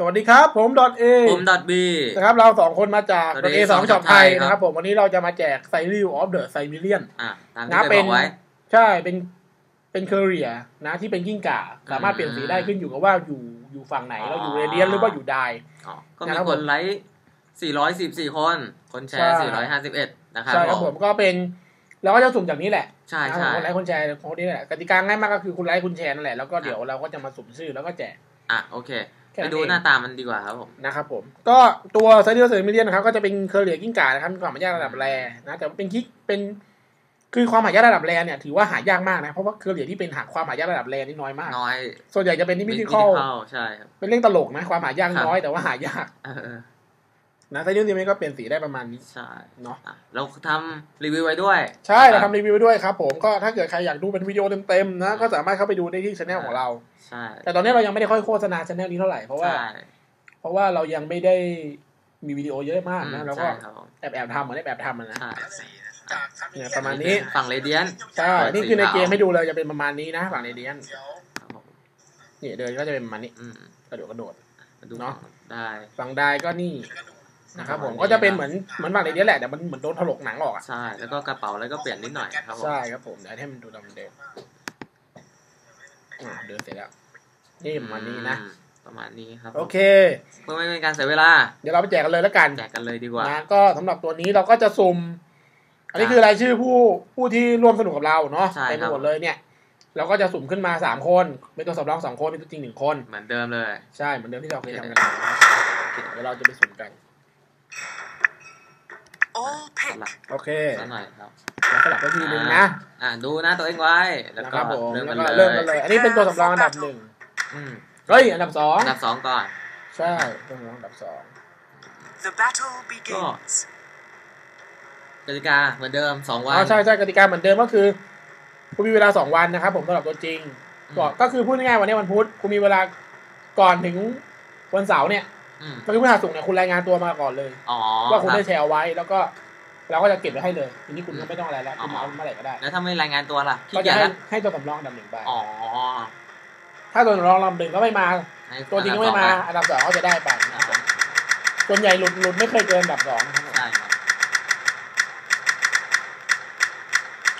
สวัสดีครับ ผมดอทเอผมดอทบีนะครับเราสองคนมาจาก Dot ดอท A เอสองสองช็อปไทยช็อปไทยครับนะครับผมวันนี้เราจะมาแจกไซริวออฟเดอะไซมิเลียนอะตามนะที่เคเป็ยนบอกไว้ใช่เป็นเป็นเคอรียนะที่เป็นกิ้งก่าสามารถเปลี่ยนสีได้ขึ้นอยู่กับว่าอยู่อยู่ฝั่งไหนเราอยู่อ๋อเรเดียนหรือว่าอยู่ไดอ๋อก็นะมีครับคผนมไลค์414คน คนแชใช่ร์ 451 นะครับใช่ครับผมก็เป็นเราก็จะสุ่มจากนี้แหละใช่นะใช่คนไลค์คนแชร์ของนี้แหละกติกาง่ายมากก็คือคุณไลค์คุณแชร์นั่นแหละแล้วก็เดี๋ยวเราก็จะมาสุ่มชื่อแล้วก็แจกอะโอเคแค่ ไปนั้นดูเองหน้าตามันดีกว่าครับผมนะครับผม ก็ตัวไซเดอร์เซอร์มิเลียนนะครับก็จะเป็นเคอร์เรียกิ้งก่านะครับมีความหายากระดับแรนะแต่ว่าเป็นคิกเป็นคือความหายากระดับแรเนี่ยถือว่าหายากมากนะเพราะว่าเคอร์เรียที่เป็นหาความหายากระดับแรนี่น้อยมากน้อยส่วนใหญ่จะเป็นที่มิมิติติคอลใช่ครับเป็นเรื่องตลกนะความหายากครับน้อยแต่ว่าหายากเออเออ นะไซเดอร์เซอร์มิเลียนก็เปลี่ยนสีได้ประมาณนี้ใช่เนาะอะเราทำรีวิวไว้ด้วย ใช่เราคบทำรีวิวไว้ด้วยครับผมก็ถ้าเกิดใครอยากดูเป็นวิดีโอเต็มๆนะก็สามารถเข้าไปดูได้ที่ช anel ของเราใช่แต่ตอนนี้เรายังไม่ได้ค่อยโฆษณาช anel นี้เท่าไหร่เพราะว่าใช่เพราะว่าเรายังไม่ได้มีวิดีโอเยอะมากอืมนะเราก็ใช่ครับผมแอบแอบๆทำเหมือนแอบแอบๆทำอะนะใช่เนี่ยประมาณนี้ฝั่งเรเดียนใช่นี่คือในเกมให้ดูเลยจะเป็นประมาณนี้นะฝั่งเรเดียนครับผมนี่เดินก็จะเป็นประมาณนี้อืมกระโดดกระโดดมาดูเนาะได้ฝั่งได้ก็นี่ นะครับผมประมาณนี้ก็จะเป็นเหมือนเหมือนฝั่งเรเดียนแหละแต่มันเหมือนโดนถลกหนังออกอะใช่แล้วก็กระเป๋าอะไรก็เปลี่ยนนิดหน่อยครับผมใช่ครับผมเดี๋ยวให้มันดูตามเดิมอ่าเดินเสร็จแล้วนี่ประมาณนี้นะอืมประมาณนี้ครับโอเคเพื่อไม่เป็นการเสียเวลา เดี๋ยวเราไปแจกกันเลยแล้วกันแจกกันเลยดีกว่านะก็สำหรับตัวนี้เราก็จะสุ่มอันนี้คือรายชื่อผู้ผู้ที่ร่วมสนุกกับเราเนาะใช่เต็มครัไปบหมดเลยเนี่ย เราก็จะสุ่มขึ้นมาสามคนเป็นตัวสำรองสองคนเป็นตัวจริงหนึ่งคนเหมือนเดิมเลย ใช่เหมือนเดิมที่เราเคยทำกันมาโอเคเดี๋ยวเราจะไปสุ่มกัน All ส pick. ลับโอเคสักหน่อยครับแล้วสลับไปทีหนึ่งนะ อ่าดูหน้าตัวเองไว้ แล้วนะก็ครับผมเริ่มแล้กัวนก็เลเริ่มกันยเลย อันนี้เป็นตัวสำรองอันดับหนึ่งอืมเฮ้ย อันดับสองอันดับสองก่อน ใช่ตัวสำรองอันดับสอง The battle begins. กติกาเหมือนเดิมสองวันอ๋อใช่ใช่กติกาเหมือนเดิมก็คือคุณมีเวลาสองวันนะครับ ผมสำหรับตัวจริงอืมก็ก็คือพูดง่ายๆวันนี้วันพุธคุณมีเวลาก่อนถึงวันเสาร์เนี่ยอืม ก็คือพฤหัสศุกร์เนี่ยคุณรายงานตัวมาก่อนเลยอ๋อว่าคุณรับได้แชร์เอาไว้แล้วก็เราก็จะเก็บไว้ให้เลยทีนี้คุณอืก็มไม่ต้องอะไรแล้วคุณอ๋อเอาเมื่อไหร่ก็ได้ แล้วถ้าไม่รายงานตัวล่ะขี้ก็เกีจะยจให้ละให้ตัวสำรองอันดับหนึ่งไปอ๋อถ้าตัวสำรองอันดับหนึ่งก็ไม่มาให้ตัวจริงก็ไม่มาอันดับสองก็จะได้ไปอันดับสองส่วนใหญ่หลุดหลุดไม่เคยเกินอันดับสองนะครับผมใช่ครับ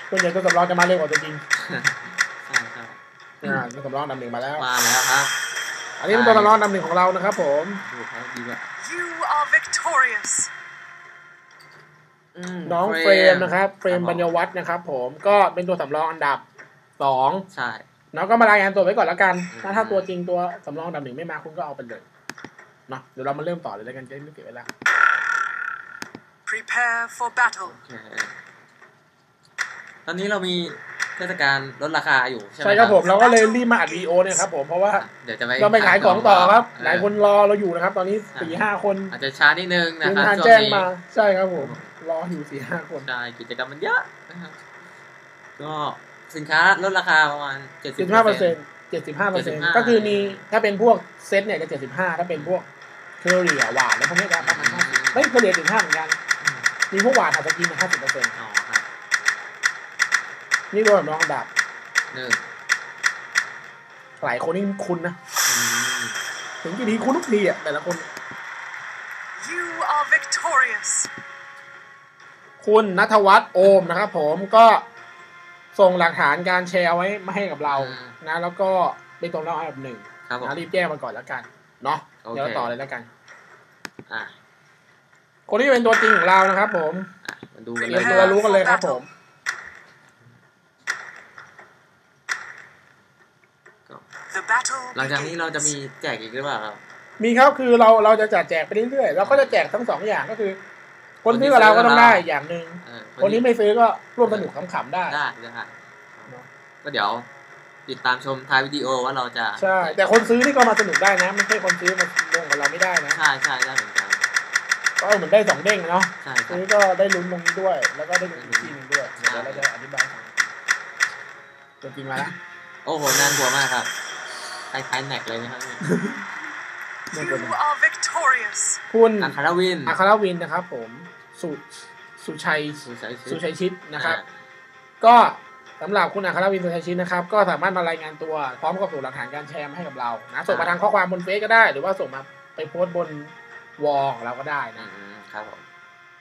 ส่วนใหญ่ตัวสำรองจะมาเร็วกว่าตัวจริงใช่ใช่อ่าตัวสำรองอันดับหนึ่งมาแล้วมาแล้วครับ อันนี้เป็นตัวสำรองอันดับหนึ่งของเรานะครับผมดูเขาดีกว่า You are victorious. มน้องเฟรมนะครับ เฟรมบัญญวัฒน์นะครับ ผมก็เป็นตัวสำรองอันดับสองใช่น้องก็มารายงานตัวไว้ก่อนแล้วกันอืมถ้าถ้าตัวจริงตัวสำรองอันดับหนึ่งไม่มาคุณก็เอาไปเลยเนาะเดี๋ยวเรามาเริ่มต่อเลยแล้วกันจะได้ไม่เสียเวลา Prepare for battle. โอเคตอนนี้เรามี เทศกาลลดราคาอยู่ใช่ไหมใช่ครับผมเราก็เลยรีบมาอัดวีดีโอเนี่ยครับผมเพราะว่าเดี๋ยวจะไปเราไปขายของต่อครับเออหลายคนรอเราอยู่นะครับ ตอนนี้สี่ห้าคน อาจจะช้านิดนึงนะทีมครับงานช่วงแจ้งนี้มาใช่ครับผมรออยู่สี่ห้าคนใช่กิจกรรมมันเยอะนะครับก็สินค้าลดราคาประมาณเจ็ดสิสิบบห้าเปอร์เซ็นต์เจ็ดสิบห้าเปอร์เซ็นต์75ก็คือมีถ้าเป็นพวกเซตเนี่ยจะเจ็ดสิบห้าถ้าเป็นพวกเคอรี่หวานแล้วพวกนี้จะประมาณห้าสิบไม่เคอรี่ถึงห้าเหมือนกัน มีพวกหวานอาจจะกินห้าสิบเปอร์เซ็นต์ อ๋อครับนี่รวมน้องอันดับหนึ่งหลายคนนี่คุ้นนะอืมถึงกี่ทีคุ้นทุกทีอะแต่ละคน You are victorious. คุณนัทวัฒน์โอมนะครับผมก็ส่งหลักฐานการแชร์ไว้มาให้กับเรานะ แล้วก็เป็นตัวเราอันดับหนึ่งครับผมนะรีบแจ้งมาก่อนแล้วกันเนาะโอเคเดี๋ยวเราต่อเลยแล้วกันอะคนที่เป็นตัวจริงของเรานะครับผมอะมาดูกันเตเลรียยมตัวรู้กันเลยครับผม The battle หลังจากนี้เราจะมี begins. แจกอีกหรือเปล่าครับ มีครับคือเราเราจะจัดแจกไปเรื่อยๆเราก็จะแจกทั้งสองอย่างก็คือ คนซื้อกับเราก็ต้องได้อย่างหนึ่งเออคนที่ไม่ซื้อก็ร่วมสนุกขำๆได้ได้ได้ครับก็เดี๋ยวติดตามชมท้ายวิดีโอว่าเราจะใช่แต่คนซื้อนี่ก็มาสนุกได้นะไม่ใช่คนซื้อมาลงกับเราไม่ได้นะใช่ใช่ได้เหมือนกันก็เหมือนได้สองเด้งเนาะใช่ครับซื้อก็ได้ลุ้นตรงนี้ด้วย แล้วก็ได้ลุ้นอีกทีหนึงด้วยเดี๋ยวเราจะอธิบายให้ฟังตัวจริงมาแล้วโอ้โหน่ากลัวมากครับ คล้ายๆแน็กเลยนะครับไม่กลัว You นะ are victorious. คุณอัคารวินอัครวินนะครับ ผมสุสุชัยสุชัยสุชัยชิดนะครับอ่าก็สำหรับคุณอัครวินสุชัยชิดนะครับ ก็สามารถมารายงานตัวพร้อมกับส่งหลักฐานการแชร์มาให้กับเรานะส่งมาทางข้อความบนเฟซก็ได้ หรือว่าส่งมาไปไปโพสต์บนวอลของเราก็ได้อืนะมครับผม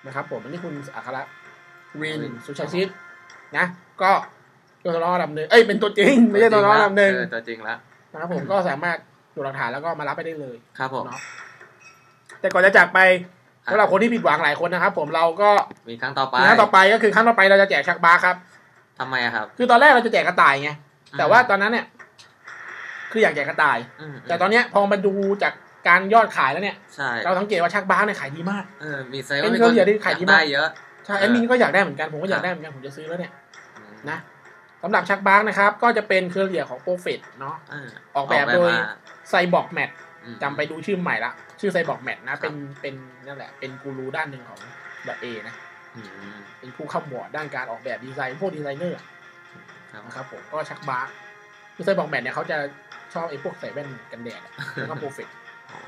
นะครับ ผมอันนี้คุณอัครรินรินสุชาชิตนะ ก็ตัวน้องระดับหนึ่งเอ้ยเป็นตัวจริง ไม่ใช่ตัวน้องระดับหนึ่งเออตัวจริงแล้ว นะครับผมก็สามารถดูหลักฐานแล้วก็มารับไปได้เลยครับผมเนาะแต่ก่อนจะจากไปสำหรับคนที่ผิดหวังหลายคนนะครับ ผมเราก็มีครั้งต่อไปครั้งต่อไปก็คือครั้งต่อไปเราจะแจกชักบาร์ครับทำไมอะครับ คือตอนแรกเราจะแจกกระต่ายไงแต่ว่าตอนนั้นเนี่ย คืออยากแจกกระต่ายอืมแต่ตอนเนี้ยพอมาดูจากการยอดขายแล้วเนี่ยใช่เราสังเกตว่าชักบาร์เนี่ยขายดีมากเออมีเซลล์เป็นมีเครื่องเดียวที่ขายดีมากได้เยอะใช่เออแอดมินก็อยากได้เหมือนกันผมก็อยากได้เหมือนกันผมจะซื้อแล้วเนี่ยนะ สำหรับชักบาร์นะครับ ก็จะเป็นเครือเดียของโปรเฟตเนาะเออออกแบบโดยมาไซบอกแมทอืมจำไปดูชื่อใหม่ละ ชื่อไซบอกแมทนะครับเป็นเป็นนั่นแหละ เป็นกูรูด้านหนึ่งของแบบเอนะอืมเป็นผู้ขมวดด้านการออกแบบดีไซน์พวกดีไซเนอร์ครับนะครับผมก็ชักบาร์คือไซบอกแมทเนี่ยเขาจะชอบไอ้พวกใส่แว่นกันแดดอะแล้วก็โปรเฟตอ๋อ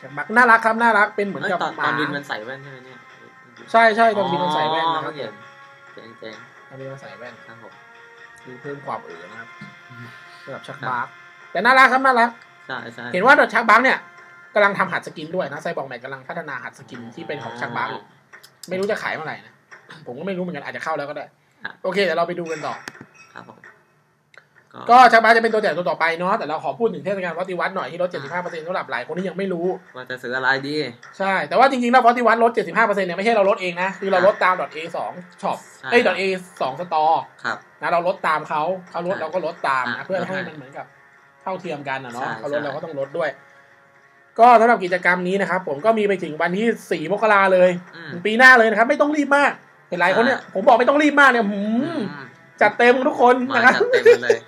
ชักบาร์น่ารักครับน่ารักเป็นเหมือนเอ้ยกับตอนหตมาอนบินมันใส่แว่นใช่ไหมเนี่ยใช่ใช่ตอนบินมันใส่แว่นนะครับอ๋อเห็นเจ๋ง เจ๋งตอนบินมันใส่แว่นครับผมคือเพิ่มความเอ๋อนะครับสำหรับชักบาร์แต่น่ารักครับน่ารักใช่ใช่เห็นว่าดอทชักบาร์เนี่ยกำลังทำหัดสกินด้วยนะไซบอร์กแมทกำลังพัฒนาหัดสกินที่เป็นของชักบาร์อยู่ไม่รู้จะขายเมื่อไหร่นะผมก็ไม่รู้เหมือนกันอาจจะเข้าแล้วก็ได้ โอเคเดี๋ยวเราไปดูกันต่อครับผม ก็ชักบาร์จะเป็นตัวแจกตัวต่อไปเนาะแต่เราขอพูดถึงเทศกาลวัติวัฒน์หน่อยที่ลด 75%สำหรับหลายคนที่ยังไม่รู้ว่าจะซื้ออะไรดีใช่แต่ว่าจริงๆแล้ววัติวัฒน์ลด 75%เนี่ยไม่ใช่เราลดเองนะคือเราลดตาม .a2 shop ใช่เอ้ย .a2 store ครับนะเราลดตามเขาเขาลดใช่เราก็ลดตามนะอะเพื่อลดให้ให้มันเหมือนกับเท่าเทียมกันนะเนาะใช่เขาลดใช่เราก็ต้องลดด้วย ก็สำหรับกิจกรรมนี้นะครับผมก็มีไปถึงวันที่ 4 มกราเลยอืมปีหน้าเลยนะครับ ไม่ต้องรีบมากเห็นหลายคนเนี่ยใช่ผมบอกไม่ต้องรีบมากเนี่ยหือืมม จัดเต็มทุกคนมานะครับจัดเต็มเลย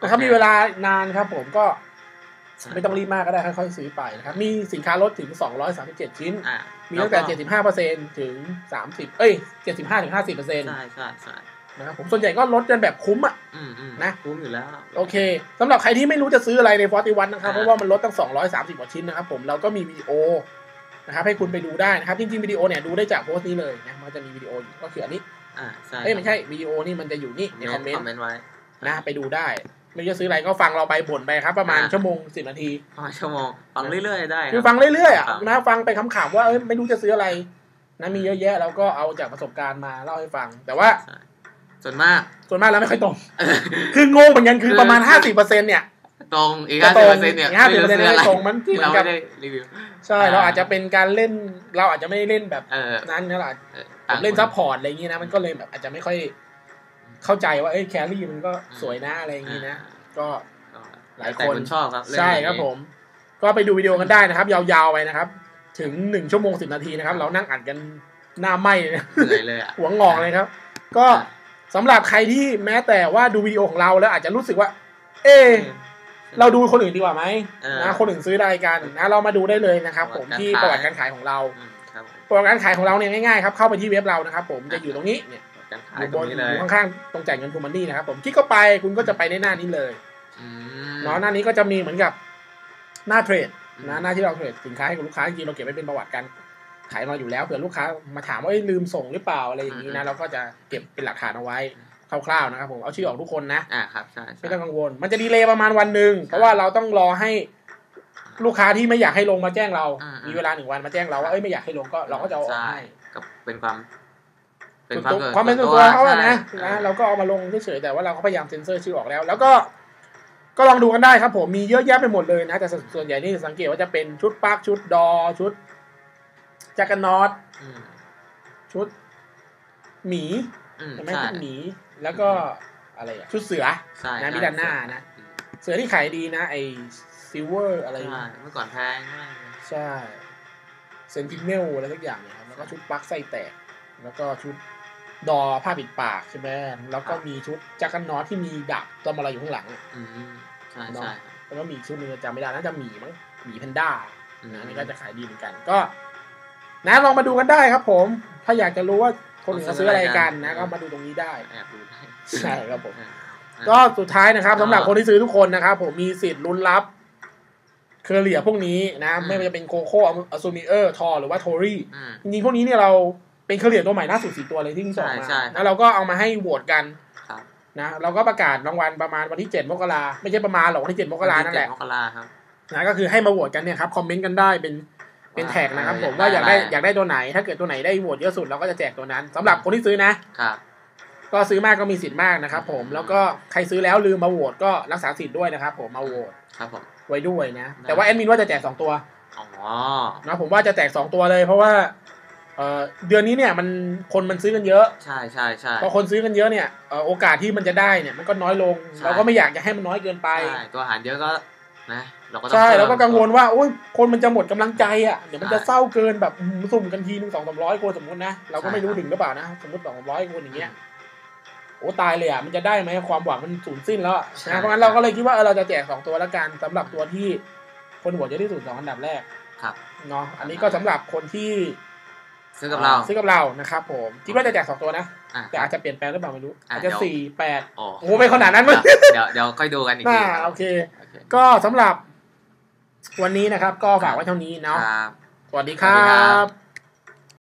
นะครับมีเวลานานครับผมก็ใช่ไม่ต้องรีบมากก็ได้ค่อยๆซื้อไปนะครับ มีสินค้าลดถึง 237 ชิ้นอะมีตั้งแต่ 75%ถึง 30 เอ้ย 75ถึง50%ใช่ใช่ใช่นะครับผมส่วนใหญ่ก็ลดกันแบบคุ้มอะอืมอืมนะคุ้มอยู่แล้ว โอเคสำหรับใครที่ไม่รู้จะซื้ออะไรในฟอร์ติวันนะครับอ่าเพราะว่ามันลดตั้ง 230 กว่าชิ้นนะครับผมเราก็มีวิดีโอนะครับให้คุณไปดูได้นะครับ จริงๆวิดีโอเนี่ยดูได้จากโพสต์นี้เลยนะมันจะมีวิดีโออยู่ก็คืออันนี้ อ่าใช่เอ้ยไม่ใช่วิดีโอนี่มันจะอยู่นี่ในคอมเมนคอมต์เมนต์ไว้นะไปดูได้ ไม่รู้จะซื้ออะไรก็ฟังเราไปบ่นไปครับ ประมาณอ่าชั่วโมงสิบนาทีประมาณชั่วโมงฟังเรื่อยๆได้คือรับฟังเรื่อยๆอะครับนะฟังไปขำๆว่าเอ้ยไม่รู้จะซื้ออะไรนะมีเยอะแยะเราก็เอาจากประสบการณ์มาเล่าให้ฟัง แต่ว่าใช่ส่วนมาก ส่วนมากแล้วไม่ค่อยตรง คืองงเหมือนกันคือประมาณ50%เนี่ย ตรงอีกจะห้าตสิรงบเปอร์เซ็นต์เนี่ยอีก50%เนี่ยไม่รู้ซื้ออะไรตรงมันเหมืที่อนเรากับไม่ได้รีวิวใช่อ่าเราอาจจะเป็นการเล่นเราอาจจะไม่ได้เล่นแบบเออนั้นนะล่ะออผมเล่นซัพพอร์ตอะไรอย่างงี้นะมันก็เลยแบบอาจจะไม่ค่อยเข้าใจว่าเอ้ยแครี่มันก็สวยนะอะไรอย่างงี้นะก็หลายคนแต่คุณชอบครับเล่นใช่อย่างนี้ครับผม ก็ไปดูวิดีโอกันได้นะครับ ยาวๆไปนะครับ ถึงหนึ่งชั่วโมงสิบนาทีนะครับ เรานั่งอัดกันหน้าไหมเลยนะเหนื่อยเลยอะหัวงอกเลยครับ ก็สำหรับใครที่แม้แต่ว่าดูวิดีโอของเราแล้วอาจจะรู้สึกว่า เอะ เราดูคนอื่นดีกว่าไหมเออนะคนอื่นซื้อได้กันนะเรามาดูได้เลยนะครับ ผมประวัติการขายที่ประวัติการขายของเราอืมครับผมประวัติการขายของเราเนี่ยง่ายๆครับเข้าไปที่เว็บเรานะครับ ผมจะอยู่ตรงนี้เนี่ยการขาอยยู่ตบรงนนี้อเลยยู่ข้างๆตรงจ่ายเงินทูมันนี่นะครับ ผมคลิกเข้าไปคุณก็จะไปในหน้านี้เลยอืมเนาะหน้านี้ก็จะมีเหมือนกับหน้าเทรดอืมนะหน้าที่เราเทรดสินค้าให้กับลูกค้าจริงๆเราเก็บไว้เป็นประวัติการขายมาอยู่แล้วเผื่อลูกค้ามาถามว่าเอ้ยลืมส่งหรือเปล่าอะไรอย่างนี้นะเราก็จะเก็บเป็นหลักฐานเอาไว้ คร่าวๆนะครับผมเอาชื่อออกทุกคนนะอ่าครับใช่ใช่ไม่ต้องกังวล มันจะดีเลย์ประมาณวันหนึ่งเพราะว่าเราต้องรอให้ลูกค้าที่ไม่อยากให้ลงมาแจ้งเราอืมมีเวลาหนึ่งวันมาแจ้งเราว่าเอ้ยไม่อยากให้ลงก็เราก็จะเอาออกใช่ให้กับเป็นความเป็นส่วนความตัวเกิดความเป็นส่วนตัวเขาอะนะใช่นะเราก็เอามาลงเฉยๆแต่ว่าเราก็พยายามเซ็นเซอร์ชื่อออกแล้ว แล้วก็ ก็ลองดูกันได้ครับผมมีเยอะแยะไปหมดเลยนะ แต่ส่วนใหญ่นี่สังเกตว่าจะเป็นชุดปาร์คชุดดอชุดแจ็คกันนอตอืมชุดหมีอืมใช่ไหมใช่ชุดหมี แล้วก็อะไรอะชุดเสือใช่นะใช่มิดาน่านะอืมเสือที่ขายดีนะ ไอซิลเวอร์อะไรใช่เมื่อก่อนแพงมากเลยใช่เซนติเนลอะไรสักอย่างเนี่ยครับ แล้วก็ชุดปลั๊กไส้แตก แล้วก็ชุดดอผ้าปิดปากใช่ไหมแล้วก็มีชุดแจ็คกันนอตที่มีดาบตัวอะไรอยู่ข้างหลังอะอืมใช่เนาะใช่แล้วก็มีอีกชุดหนึงจำไม่ได้น่าจะหมีมั้งหมีแพนด้าอืมนะอันนี่ก็จะขายดีเหมือนกัน ก็ นะลองมาดูกันได้ครับผม ถ้าอยากจะรู้ว่า คนอื่นเขาซื้ออะไรกันนะก็มาดูตรงนี้ได้แอบดูได้ใช่ครับผมอ่าก็สุดท้ายนะครับสำหรับคนที่ซื้อทุกคนนะครับ ผมมีสิทธิ์ลุ้นรับเครือเหลี่ยพวกนี้นะไม่ว่าจะเป็นโคโค่อซูมิเออร์ทอหรือว่าโทรี่อืมจริงๆพวกนี้เนี่ยเราเป็นเครือเหลี่ยตัวใหม่ล่าสุดสี่ตัวเลยที่เพิ่งส่งมาใช่ใช่แล้วเราก็เอามาให้โหวตกันครับนะเราก็ประกาศรางวัลประมาณวันที่เจ็ดมกราไม่ใช่ประมาณหรอกวันที่เจ็ดมกรานั่นแหละวัที่เจ็ดมกราครับนะก็คือให้มาโหวตกันเนี่ยครับคอมเมนต์กันได้เป็น เป็นแท็กนะครับผมว่าอยากได้อยากได้ตัวไหน ถ้าเกิดตัวไหนได้โหวตเยอะสุดเราก็จะแจกตัวนั้นสำหรับคนที่ซื้อนะครับก็ซื้อมากก็มีสิทธิ์มากนะครับผมแล้วก็ใครซื้อแล้วลืมมาโหวตก็รักษาสิทธิ์ด้วยนะครับผมมาโหวตครับผมไว้ด้วยนะ แต่ว่าแอดมินว่าจะแจกสองตัวอ๋อนะผมว่าจะแจกสองตัวเลย เพราะว่าเอ่อเดือนนี้เนี่ยมันคนมันซื้อกันเยอะ ใช่ใช่ใช่พอคนซื้อกันเยอะเนี่ยเอ่อโอกาสที่มันจะได้เนี่ยมันก็น้อยลงใช่เราก็ไม่อยากจะให้มันน้อยเกินไปใช่ตัวอาหารเยอะก็ นะเราก็ต้องใช่เพิ่มแล้วก็กังวลว่าโอ้ยคนมันจะหมดกำลังใจอะเดี๋ยวมันจะใช่เศร้าเกินแบบอื้อหือสุ่มกันทีหนึ่งสองสามร้อยคนสมมตินะเราก็ใช่ไม่รู้ครับถึงหรือเปล่านะสมมติสองร้อยคนอย่างเงี้ยโอ้ตายเลยอะมันจะได้ไหมความหวังมันสูญสิ้นแล้วอะนะเพราะงั้นเราก็เลยคิดว่าเออเราจะแจกสองตัวแล้วกันสำหรับตัวที่คนหัวเยอะที่สุดสองอันดับแรกครับเนาะอันนี้ก็สำหรับคนที่ซื้อกับเราซื้อกับเรานะครับผมคิดว่าจะแจกสองตัวนะอะ แต่อาจจะเปลี่ยนแปลงหรือเปล่าไม่รู้อะอาจจะเดี๋ยวสี่แปดโอ้โอ้โหไม่ขนาดนั้นมั้งเดี๋ยวเดี๋ยวค่อยดูกันอีกทีน่าโอเคโอเค ก็สำหรับวันนี้นะครับ ก็ฝากไว้เท่านี้เนาะครับสวัสดีครัสวัสดีครับบ